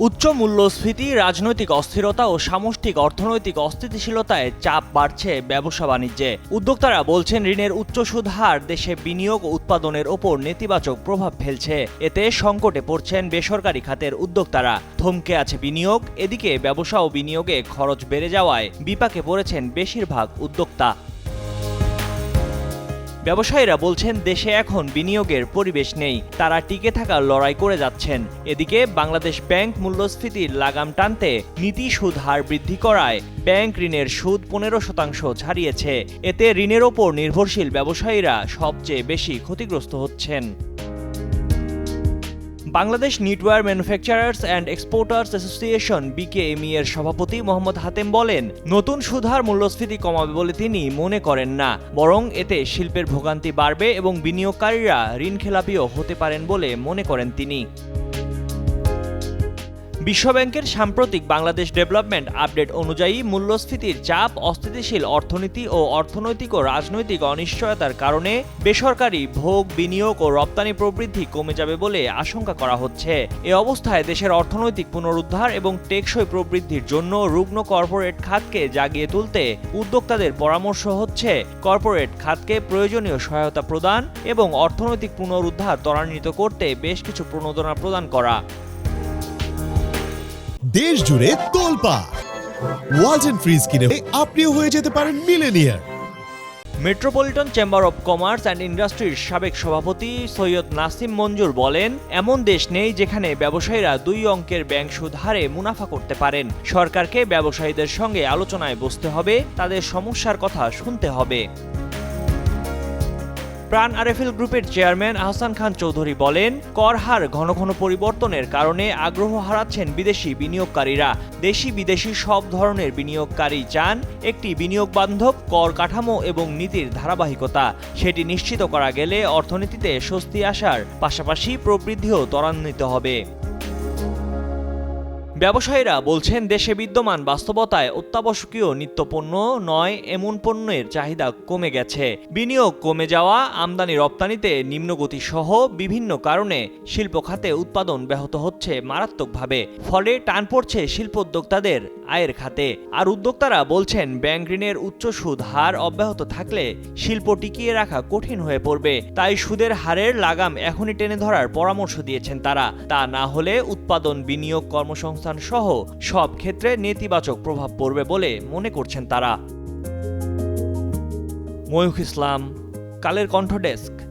উচ্চ মূল্যস্ফীতি, রাজনৈতিক অস্থিরতা ও সামষ্টিক অর্থনৈতিক অস্থিতিশীলতায় চাপ বাড়ছে ব্যবসা বাণিজ্যে। উদ্যোক্তারা বলছেন, ঋণের উচ্চ সুদ হার দেশে বিনিয়োগ ও উৎপাদনের ওপর নেতিবাচক প্রভাব ফেলছে। এতে সংকটে পড়ছেন বেসরকারি খাতের উদ্যোক্তারা। থমকে আছে বিনিয়োগ, এদিকে ব্যবসা ও বিনিয়োগে খরচ বেড়ে যাওয়ায় বিপাকে পড়েছেন বেশিরভাগ উদ্যোক্তা। ব্যবসায়ীরা বলছেন, দেশে এখন বিনিয়োগের পরিবেশ নেই। তারা টিকে থাকার লড়াই করে যাচ্ছেন। এদিকে বাংলাদেশ ব্যাংক মূল্যস্ফীতির লাগাম টানতে নীতি সুদ হার বৃদ্ধি করায় ব্যাংক ঋণের সুদ পনেরো শতাংশ ছাড়িয়েছে। এতে ঋণের ওপর নির্ভরশীল ব্যবসায়ীরা সবচেয়ে বেশি ক্ষতিগ্রস্ত হচ্ছেন। Bangladesh knitwear manufacturers and exporters association BKMEA এর সভাপতি মোহাম্মদ হাতেম বলেন, নতুন সুধার মূল্যস্ফীতি কমাবে বলে তিনি মনে করেন না, বরং এতে শিল্পের ভোগান্তি বাড়বে এবং বিনিয়োগকারীরা ঋণখেলাপিও হতে পারেন বলে মনে করেন তিনি। বিশ্বব্যাংকের সাম্প্রতিক বাংলাদেশ ডেভেলপমেন্ট আপডেট অনুযায়ী মূল্যস্ফীতির চাপ, অস্থিতিশীল অর্থনীতি ও অর্থনৈতিক ও রাজনৈতিক অনিশ্চয়তার কারণে বেসরকারি ভোগ, বিনিয়োগ ও রপ্তানি প্রবৃদ্ধি কমে যাবে বলে আশঙ্কা করা হচ্ছে। এ অবস্থায় দেশের অর্থনৈতিক পুনরুদ্ধার এবং টেকসই প্রবৃদ্ধির জন্য রুগ্ন কর্পোরেট খাতকে জাগিয়ে তুলতে উদ্যোক্তাদের পরামর্শ হচ্ছে, কর্পোরেট খাতকে প্রয়োজনীয় সহায়তা প্রদান এবং অর্থনৈতিক পুনরুদ্ধার ত্বরান্বিত করতে বেশ কিছু প্রণোদনা প্রদান করা। দেশ জুড়ে তোলপা ওয়ালটন ফ্রিজ কিনে আপনিও হয়ে যেতে পারেন millionaire metropolitan chamber of commerce and ইন্ডাস্ট্রির সাবেক সভাপতি সৈয়দ নাসিম মঞ্জুর বলেন, এমন দেশ নেই যেখানে ব্যবসায়ীরা দুই অঙ্কের ব্যাংক সুদ হারে মুনাফা করতে পারেন। সরকারকে ব্যবসায়ীদের সঙ্গে আলোচনায় বসতে হবে, তাদের সমস্যার কথা শুনতে হবে। প্রাণ আরএফএল গ্রুপের চেয়ারম্যান আহসান খান চৌধুরী বলেন কর হার ঘন ঘন পরিবর্তনের কারণে আগ্রহ হারাচ্ছেন বিদেশি বিনিয়োগকারীরা। দেশি বিদেশি সব ধরনের বিনিয়োগকারী চান, একটি বিনিয়োগ বান্ধব, কর কাঠামো এবং নীতির ধারাবাহিকতা। সেটি নিশ্চিত করা গেলে অর্থনীতিতে স্বস্তি আসার পাশাপাশি প্রবৃদ্ধিও ত্বরান্বিত হবে। ব্যবসায়ীরা বলছেন, দেশে বিদ্যমান বাস্তবতায় অত্যাবশ্যকীয় নিত্যপণ্য নয়, এমন পণ্যের চাহিদা কমে গেছে। বিনিয়োগ কমে যাওয়া, আমদানি রপ্তানিতে নিম্নগতি সহ বিভিন্ন কারণে শিল্প খাতে উৎপাদন ব্যাহত হচ্ছে মারাত্মকভাবে। ফলে টান পড়ছে শিল্প উদ্যোক্তাদের আয়ের খাতে। আর উদ্যোক্তারা বলছেন, ব্যাংক ঋণের উচ্চ সুদ হার অব্যাহত থাকলে শিল্প টিকিয়ে রাখা কঠিন হয়ে পড়বে। তাই সুদের হারের লাগাম এখনই টেনে ধরার পরামর্শ দিয়েছেন তারা। তা না হলে উৎপাদন, বিনিয়োগ, কর্মসংস্থান সহ সব ক্ষেত্রে নেতিবাচক প্রভাব পড়বে বলে মনে করছেন তারা। ময়ূখ ইসলাম, কালের কণ্ঠ ডেস্ক।